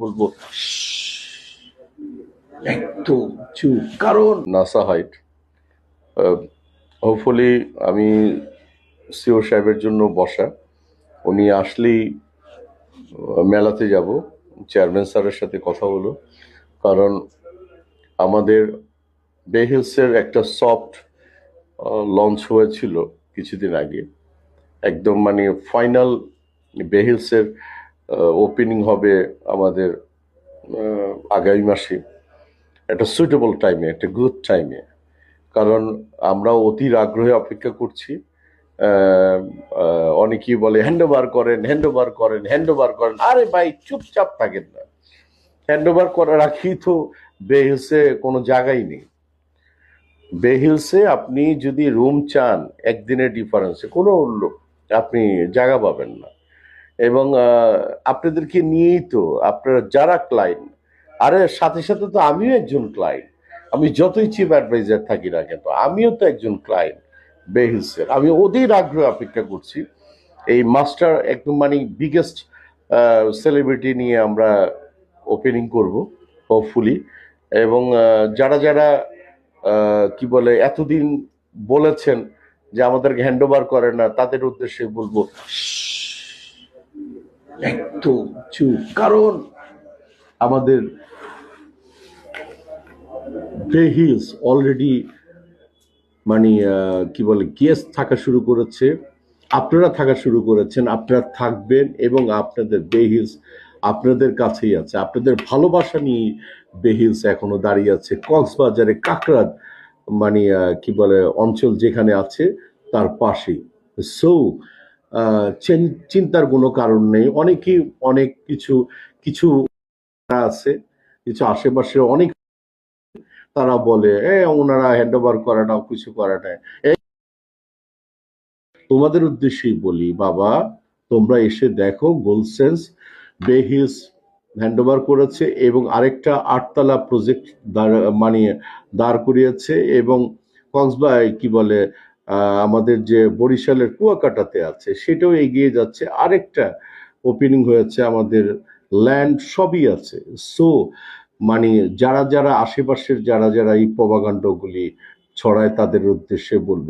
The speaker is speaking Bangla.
বলব। একদম চুপ কারণ নাসা হাইট। হোপফুলি আমি সিও সাহেবের জন্য বসা। উনি আসলেই মেলাতে যাব। চেয়ারম্যান স্যারের সাথে কথা হলো। কারণ আমাদের বেহিলসের একটা সফট লঞ্চ হয়েছিল কিছুদিন আগে। একদম মানে ফাইনাল বেহিলসের ওপেনিং হবে আমাদের আগামী মাসে। একটা সুইটেবল টাইমে একটা গুড টাইমে কারণ আমরা অতির আগ্রহে অপেক্ষা করছি। অনেকেই বলে হ্যান্ড ওভার করেন হ্যান্ড ওভার করেন হ্যান্ড ওভার করেন। আরে ভাই, চুপচাপ থাকেন না। হ্যান্ড ওভার করার আগেই তো বেহিলসে কোনো জায়গাই নেই। বেহিলসে আপনি যদি রুম চান, একদিনের ডিফারেন্সে কোনো আপনি জায়গা পাবেন না। এবং আপনাদেরকে নিয়েই তো আপনারা যারা ক্লায়েন্ট আরে সাথে সাথে তো আমিও একজন ক্লায়েন্ট আমি যতই চিফ অ্যাডভাইজার থাকি না কেন, আমিও তো একজন ক্লায়েন্ট বেহিলসের। আমি ওদের আগ্রহ অপেক্ষা করছি। এই মাস্টার একদম মানে বিগেস্ট সেলিব্রিটি নিয়ে আমরা ওপেনিং করব হোপফুলি এবং যারা যারা কি বলে, এতদিন বলেছেন যে আমাদেরকে হ্যান্ড ওভার করে না, তাদের উদ্দেশ্যে বলব কারণ আমাদের অলরেডি মানে কি বলে, গেস্ট থাকা শুরু করেছে। আপনারা থাকা শুরু করেছেন, আপনারা থাকবেন এবং আপনাদের বেহিলস আপনাদের কাছেই আছে। আপনাদের ভালোবাসা নিয়ে বেহিলস এখনও দাঁড়িয়ে আছে। কক্সবাজারে কাকরাত মানে কি বলে, অঞ্চল যেখানে আছে, তার পাশেই। সো চিন্তার কোনো কারণ নেই। অনেকেই, অনেক কিছু কিছু আছে, কিছু আশেপাশে অনেক তারা বলে, এ, ওনারা হ্যান্ড ওভার করে না কিছু করে না তোমাদের উদ্দেশ্যেই বলি, বাবা, তোমরা এসে দেখো গোলসেন্স বেহিস হ্যান্ড ওভার করেছে এবং আরেকটা আটতলা প্রজেক্ট মানে দাঁড় করিয়েছে এবং কক্সবাই, কি বলে আমাদের যে বরিশালের কুয়াকাটাতে আছে, সেটাও এগিয়ে যাচ্ছে। আরেকটা ওপেনিং হয়েছে আমাদের ল্যান্ড সবই আছে। সো মানে যারা যারা আশেপাশের যারা যারা এই প্রবাগান্ডগুলি ছড়ায়, তাদের উদ্দেশ্যে বলব।